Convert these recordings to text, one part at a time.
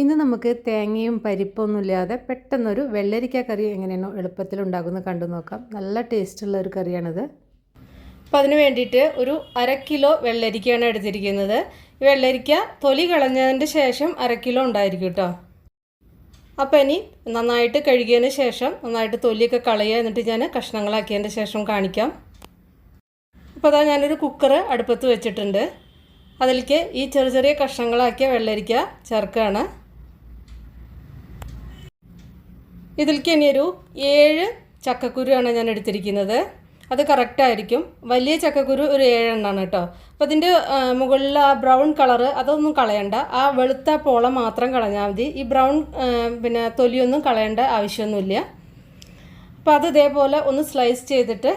ഇന്ന് നമുക്ക് തേങ്ങയും പരിപ്പൊന്നുമില്ലാതെ പെട്ടെന്നൊരു വെള്ളരിക്ക കറി എങ്ങനെയാണോ എളുപ്പത്തിൽ ഉണ്ടാക്കുന്നത് കണ്ടു നോക്കാം. നല്ല ടേസ്റ്റുള്ള ഒരു കറിയാണിത്. അപ്പോൾ അതിന് വേണ്ടിയിട്ട് ഒരു അര കിലോ വെള്ളരിക്കയാണ് എടുത്തിരിക്കുന്നത്. വെള്ളരിക്ക തൊലി കളഞ്ഞതിന്റെ ശേഷം അര കിലോ ഉണ്ടായിരിക്കും കേട്ടോ. അപ്പോൾ ഇനി നന്നായിട്ട് കഴുകിയതിന് ശേഷം നന്നായിട്ട് തൊലിയൊക്കെ കളയുക എന്നിട്ട് ഞാൻ കഷ്ണങ്ങളാക്കിയതിന്റെ ശേഷം കാണിക്കാം. അപ്പോൾ അതാ ഞാനൊരു കുക്കർ അടുപ്പത്ത് വെച്ചിട്ടുണ്ട്. അതിലേക്ക് ഈ ചെറിയ ചെറിയ കഷ്ണങ്ങളാക്കിയ വെള്ളരിക്ക ചേർക്കുകയാണ്. ഇതിലേക്ക് ഇനിയൊരു ഏഴ് ചക്കക്കുരുവാണ് ഞാൻ എടുത്തിരിക്കുന്നത്. അത് കറക്റ്റായിരിക്കും വലിയ ചക്കക്കുരു ഒരു ഏഴെണ്ണമാണ് കേട്ടോ. അപ്പോൾ അതിന്റെ മുകളിൽ ആ ബ്രൗൺ കളറ് അതൊന്നും കളയണ്ട. ആ വെളുത്ത പോള മാത്രം കളഞ്ഞാൽ മതി. ഈ ബ്രൗൺ പിന്നെ തൊലിയൊന്നും കളയേണ്ട ആവശ്യമൊന്നുമില്ല. അപ്പോൾ അത് ഇതേപോലെ ഒന്ന് സ്ലൈസ് ചെയ്തിട്ട്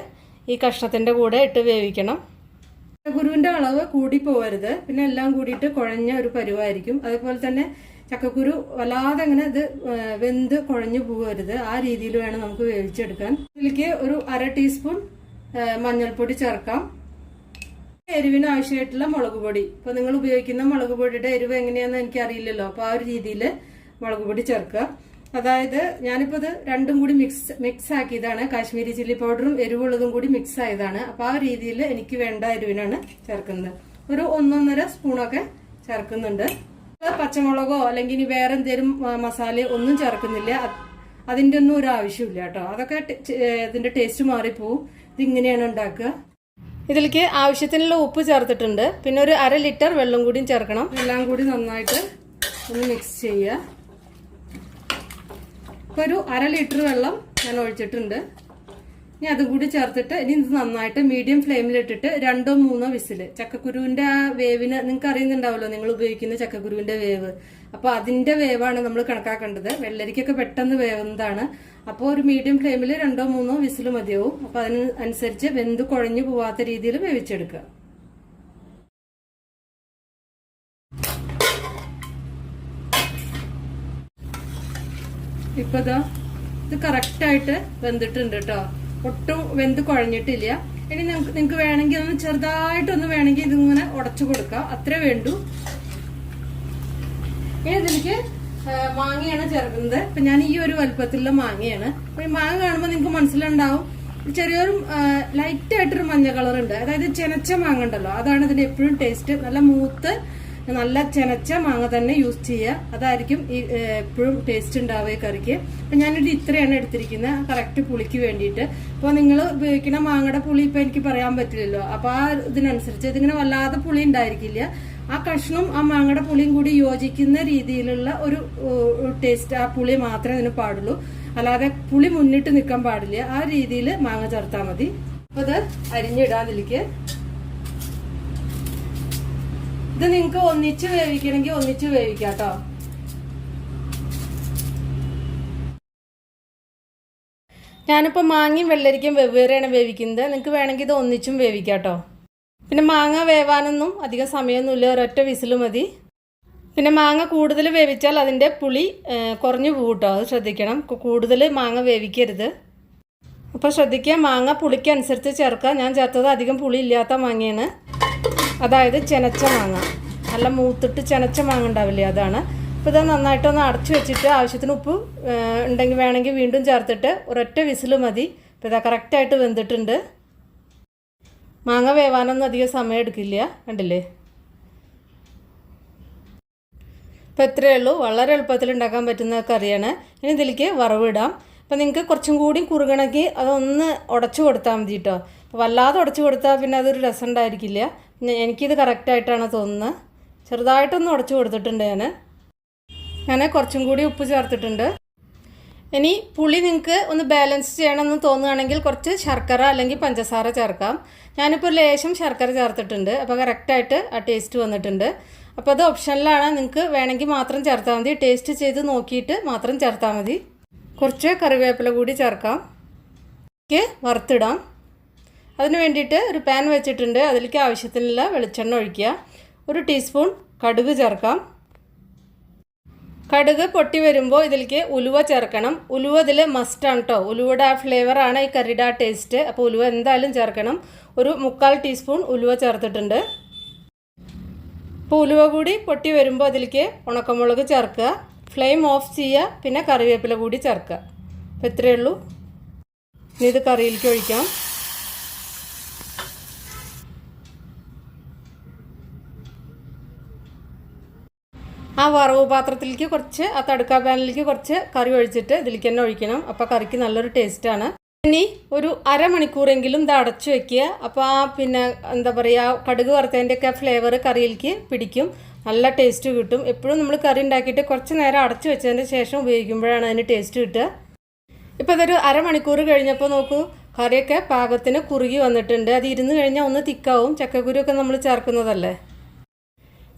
ഈ കഷ്ണത്തിന്റെ കൂടെ ഇട്ട് വേവിക്കണം. ചക്കക്കുരുവിന്റെ അളവ് കൂടി പോവരുത്. പിന്നെ എല്ലാം കൂടിയിട്ട് കുഴഞ്ഞ ഒരു പരുവായിരിക്കും. അതുപോലെ തന്നെ ചക്കക്കുരു വല്ലാതെ അങ്ങനെ ഇത് വെന്ത് കുഴഞ്ഞു പോകരുത് ആ രീതിയിൽ വേണം നമുക്ക് വേവിച്ചെടുക്കാൻ. ഇതിലേക്ക് ഒരു അര ടീസ്പൂൺ മഞ്ഞൾപ്പൊടി ചേർക്കാം. എരിവിന് ആവശ്യമായിട്ടുള്ള മുളക് പൊടി. ഇപ്പൊ നിങ്ങൾ ഉപയോഗിക്കുന്ന മുളക് പൊടിയുടെ എരിവ് എങ്ങനെയാണെന്ന് എനിക്ക് അറിയില്ലല്ലോ അപ്പൊ ആ ഒരു രീതിയിൽ മുളക് പൊടി ചേർക്കുക. അതായത് ഞാനിപ്പോൾ ഇത് രണ്ടും കൂടി മിക്സ് മിക്സ് ആക്കിയതാണ്. കാശ്മീരി ചില്ലി പൗഡറും എരിവുള്ളതും കൂടി മിക്സ് ആയതാണ്. അപ്പൊ ആ രീതിയിൽ എനിക്ക് വേണ്ട എരിവിനാണ് ചേർക്കുന്നത്. ഒരു ഒന്നൊന്നര സ്പൂണൊക്കെ ചേർക്കുന്നുണ്ട്. പച്ചമുളകോ അല്ലെങ്കിൽ വേറെ എന്തെങ്കിലും മസാല ഒന്നും ചേർക്കുന്നില്ല. അതിന്റെ ഒന്നും ഒരു ആവശ്യമില്ല കേട്ടോ. അതൊക്കെ ഇതിന്റെ ടേസ്റ്റ് മാറിപ്പോവും. ഇതിങ്ങനെയാണ് ഉണ്ടാക്കുക. ഇതിലേക്ക് ആവശ്യത്തിനുള്ള ഉപ്പ് ചേർത്തിട്ടുണ്ട്. പിന്നെ ഒരു അര ലിറ്റർ വെള്ളം കൂടിയും ചേർക്കണം. എല്ലാം കൂടി നന്നായിട്ട് ഒന്ന് മിക്സ് ചെയ്യുക. ഇപ്പോൾ ഒരു അര ലിറ്റർ വെള്ളം ഞാൻ ഒഴിച്ചിട്ടുണ്ട്. ഇനി അതും കൂടി ചേർത്തിട്ട് ഇനി ഇത് നന്നായിട്ട് മീഡിയം ഫ്ലെയിമിലിട്ടിട്ട് രണ്ടോ മൂന്നോ വിസിൽ ചക്കക്കുരുവിന്റെ ആ വേവിന് നിങ്ങൾക്ക് അറിയുന്നുണ്ടാവല്ലോ നിങ്ങൾ ഉപയോഗിക്കുന്ന ചക്കക്കുരുവിന്റെ വേവ്. അപ്പോൾ അതിന്റെ വേവാണ് നമ്മൾ കണക്കാക്കേണ്ടത്. വെള്ളരിക്കൊക്കെ പെട്ടെന്ന് വേവുന്നതാണ്. അപ്പോൾ ഒരു മീഡിയം ഫ്ലെയിമിൽ രണ്ടോ മൂന്നോ വിസിൽ മതിയാവും. അപ്പോൾ അതിന് അനുസരിച്ച് വെന്ത് കുഴഞ്ഞു പോവാത്ത രീതിയിൽ വേവിച്ചെടുക്കുക. ഇപ്പൊ ഇതാ ഇത് കറക്റ്റായിട്ട് വെന്തിട്ടുണ്ട് കേട്ടോ ഒട്ടും വെന്ത് കുഴഞ്ഞിട്ടില്ല. ഇനി നിങ്ങൾക്ക് നിങ്ങൾക്ക് വേണമെങ്കിൽ ഒന്ന് ചെറുതായിട്ടൊന്ന് വേണമെങ്കിൽ ഇതിങ്ങനെ ഉടച്ചു കൊടുക്കാം. അത്ര വേണ്ടു. ഇനി ഇതിലേക്ക് മാങ്ങയാണ് ചേർക്കുന്നത്. ഇപ്പൊ ഞാൻ ഈ ഒരു വലുപ്പത്തിലുള്ള മാങ്ങയാണ്. അപ്പൊ ഈ മാങ്ങ കാണുമ്പോൾ നിങ്ങൾക്ക് മനസ്സിലുണ്ടാവും ചെറിയൊരു ലൈറ്റ് ആയിട്ടൊരു മഞ്ഞ കളർ ഉണ്ട്. അതായത് ചെനച്ച മാങ്ങ ഉണ്ടല്ലോ. അതാണ് ഇതിന്റെ എപ്പോഴും ടേസ്റ്റ് നല്ല മൂത്ത് നല്ല ചെനച്ച മാങ്ങ തന്നെ യൂസ് ചെയ്യുക. അതായിരിക്കും ഈ എപ്പോഴും ടേസ്റ്റ് ഉണ്ടാവുക കറിക്ക്. അപ്പൊ ഞാനിത് ഇത്രയാണ് എടുത്തിരിക്കുന്നത്. കറക്റ്റ് പുളിക്ക് വേണ്ടിയിട്ട്. അപ്പോൾ നിങ്ങൾ ഉപയോഗിക്കുന്ന മാങ്ങയുടെ പുളി ഇപ്പൊ എനിക്ക് പറയാൻ പറ്റില്ലല്ലോ. അപ്പോൾ ആ ഇതിനനുസരിച്ച് ഇതിങ്ങനെ വല്ലാതെ പുളി ഉണ്ടായിരിക്കില്ല. ആ കഷ്ണവും ആ മാങ്ങയുടെ പുളിയും കൂടി യോജിക്കുന്ന രീതിയിലുള്ള ഒരു ടേസ്റ്റ് ആ പുളി മാത്രമേ ഇതിന് പാടുള്ളൂ. അല്ലാതെ പുളി മുന്നിട്ട് നിൽക്കാൻ പാടില്ല. ആ രീതിയിൽ മാങ്ങ ചേർത്താൽ മതി. അപ്പോൾ ഇത് അരിഞ്ഞിടാൻ ഇതിലേക്ക് ഇത് നിങ്ങൾക്ക് ഒന്നിച്ച് വേവിക്കണമെങ്കിൽ ഒന്നിച്ച് വേവിക്കാം കേട്ടോ ഞാനിപ്പോൾ മാങ്ങയും വെള്ളരിക്കും വെവ്വേറെയാണ് വേവിക്കുന്നത്. നിങ്ങൾക്ക് വേണമെങ്കിൽ ഇത് ഒന്നിച്ചും വേവിക്കാം കേട്ടോ പിന്നെ മാങ്ങ വേവാനൊന്നും അധികം സമയമൊന്നുമില്ല. ഒരൊറ്റ വിസിൽ മതി. പിന്നെ മാങ്ങ കൂടുതൽ വേവിച്ചാൽ അതിന്റെ പുളി കുറഞ്ഞു പോകും അത് ശ്രദ്ധിക്കണം. കൂടുതൽ മാങ്ങ വേവിക്കരുത്. അപ്പോൾ ശ്രദ്ധിക്കുക മാങ്ങ പുളിക്കനുസരിച്ച് ചേർക്കുക. ഞാൻ ചേർത്തത് അധികം പുളി ഇല്ലാത്ത മാങ്ങയാണ്. അതായത് ചെനച്ച മാങ്ങ. നല്ല മൂത്തിട്ട് ചെനച്ച മാങ്ങ ഉണ്ടാവില്ലേ അതാണ്. അപ്പോൾ ഇത് നന്നായിട്ടൊന്ന് അടച്ചു വെച്ചിട്ട് ആവശ്യത്തിന് ഉപ്പ് ഉണ്ടെങ്കിൽ വേണമെങ്കിൽ വീണ്ടും ചേർത്തിട്ട് ഒരൊറ്റ വിസിൽ മതി. അപ്പോൾ ഇതാ കറക്റ്റായിട്ട് വെന്തിട്ടുണ്ട്. മാങ്ങ വേവാനൊന്നും അധികം സമയം എടുക്കില്ല. കണ്ടില്ലേ? അപ്പോൾ ഇത്രയേ ഉള്ളൂ. വളരെ എളുപ്പത്തിൽ ഉണ്ടാക്കാൻ പറ്റുന്ന കറിയാണ്. ഇനി ഇതിലേക്ക് വറവിടാം അപ്പോൾ നിങ്ങൾക്ക് കുറച്ചും കൂടി കുറുകണമെങ്കിൽ അതൊന്ന് ഉടച്ചു കൊടുത്താൽ മതി കേട്ടോ. വല്ലാതെ ഉടച്ചു കൊടുത്താൽ പിന്നെ അതൊരു രസം ഉണ്ടായിരിക്കില്ല. എനിക്കിത് കറക്റ്റായിട്ടാണ് തോന്നുന്നത്. ചെറുതായിട്ടൊന്ന് ഉടച്ചു കൊടുത്തിട്ടുണ്ട് ഞാൻ ഞാൻ കുറച്ചും കൂടി ഉപ്പ് ചേർത്തിട്ടുണ്ട്. ഇനി പുളി നിങ്ങൾക്ക് ഒന്ന് ബാലൻസ് ചെയ്യണമെന്ന് തോന്നുകയാണെങ്കിൽ കുറച്ച് ശർക്കര അല്ലെങ്കിൽ പഞ്ചസാര ചേർക്കാം. ഞാനിപ്പോൾ ലേശം ശർക്കര ചേർത്തിട്ടുണ്ട്. അപ്പോൾ കറക്റ്റായിട്ട് ആ ടേസ്റ്റ് വന്നിട്ടുണ്ട്. അപ്പോൾ അത് ഓപ്ഷനിലാണ് നിങ്ങൾക്ക് വേണമെങ്കിൽ മാത്രം ചേർത്താൽ മതി. ടേസ്റ്റ് ചെയ്ത് നോക്കിയിട്ട് മാത്രം ചേർത്താൽ മതി. കുറച്ച് കറിവേപ്പില കൂടി ചേർക്കാം. വറുത്തിടാം. അതിന് വേണ്ടിയിട്ട് ഒരു പാൻ വെച്ചിട്ടുണ്ട്. അതിലേക്ക് ആവശ്യത്തിനുള്ള വെളിച്ചെണ്ണ ഒഴിക്കുക. ഒരു ടീസ്പൂൺ കടുക് ചേർക്കാം. കടുക് പൊട്ടി വരുമ്പോൾ ഇതിലേക്ക് ഉലുവ ചേർക്കണം. ഉലുവ ഇതിൽ മസ്റ്റാണ് കേട്ടോ ഉലുവയുടെ ആ ഫ്ലേവറാണ് ഈ കറിയുടെ ആ ടേസ്റ്റ് അപ്പോൾ ഉലുവ എന്തായാലും ചേർക്കണം. ഒരു മുക്കാൽ ടീസ്പൂൺ ഉലുവ ചേർത്തിട്ടുണ്ട്. അപ്പോൾ ഉലുവ കൂടി പൊട്ടി വരുമ്പോൾ അതിലേക്ക് ഉണക്കമുളക് ചേർക്കുക. ഫ്ലെയിം ഓഫ് ചെയ്യുക. പിന്നെ കറിവേപ്പില കൂടി ചേർക്കുക. അപ്പോൾ ഇത്രയേ ഉള്ളൂ. ഇനി ഇത് കറിയിലേക്ക് ഒഴിക്കാം. ആ വറവ് പാത്രത്തിലേക്ക് കുറച്ച് ആ തടുക്കാ പാനിലേക്ക് കുറച്ച് കറി ഒഴിച്ചിട്ട് ഇതിലേക്ക് തന്നെ ഒഴിക്കണം. അപ്പോൾ കറിക്ക് നല്ലൊരു ടേസ്റ്റാണ് ഇനി ഒരു അരമണിക്കൂറെങ്കിലും ഇത് അടച്ചു വെക്കുക. അപ്പോൾ ആ പിന്നെ എന്താ പറയുക കടുക് വറുത്തതിന്റെയൊക്കെ ഫ്ലേവർ കറിയിലേക്ക് പിടിക്കും. നല്ല ടേസ്റ്റ് കിട്ടും. എപ്പോഴും നമ്മൾ കറി ഉണ്ടാക്കിയിട്ട് കുറച്ച് നേരം അടച്ചു വെച്ചതിന് ശേഷം ഉപയോഗിക്കുമ്പോഴാണ് അതിന് ടേസ്റ്റ് കിട്ടുക. ഇപ്പോൾ ഇതൊരു അരമണിക്കൂർ കഴിഞ്ഞപ്പോൾ നോക്കൂ കറിയൊക്കെ പാകത്തിന് കുറുകി വന്നിട്ടുണ്ട്. അത് ഇരുന്ന് കഴിഞ്ഞാൽ ഒന്ന് തിക്കാവും. ചക്കക്കുരുവൊക്കെ നമ്മൾ ചേർക്കുന്നതല്ലേ?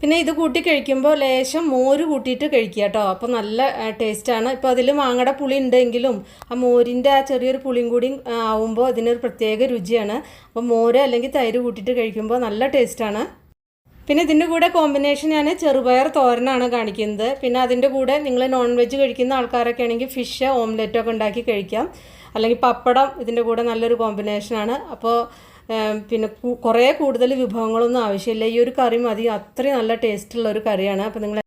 പിന്നെ ഇത് കൂട്ടി കഴിക്കുമ്പോൾ ലേശം മോര് കൂട്ടിയിട്ട് കഴിക്കുക കേട്ടോ അപ്പോൾ നല്ല ടേസ്റ്റാണ് ഇപ്പോൾ അതിൽ മാങ്ങയുടെ പുളി ഉണ്ടെങ്കിലും ആ മോരിന്റെ ആ ചെറിയൊരു പുളിയും കൂടി ആവുമ്പോൾ അതിനൊരു പ്രത്യേക രുചിയാണ്. അപ്പോൾ മോര് അല്ലെങ്കിൽ തൈര് കൂട്ടിയിട്ട് കഴിക്കുമ്പോൾ നല്ല ടേസ്റ്റാണ് പിന്നെ ഇതിന്റെ കൂടെ കോമ്പിനേഷൻ ഞാൻ ചെറുപയർ തോരനാണ് കാണിക്കുന്നത്. പിന്നെ അതിന്റെ കൂടെ നിങ്ങൾ നോൺ വെജ് കഴിക്കുന്ന ആൾക്കാരൊക്കെ ആണെങ്കിൽ ഫിഷ് ഓംലെറ്റൊക്കെ ഉണ്ടാക്കി കഴിക്കാം. അല്ലെങ്കിൽ പപ്പടം ഇതിന്റെ കൂടെ നല്ലൊരു കോമ്പിനേഷനാണ് അപ്പോൾ പിന്നെ കുറേ കൂടുതൽ വിഭവങ്ങളൊന്നും ആവശ്യമില്ല. ഈ ഒരു കറി മതി. അത്രയും നല്ല ടേസ്റ്റുള്ള ഒരു കറിയാണ്. അപ്പോൾ നിങ്ങൾ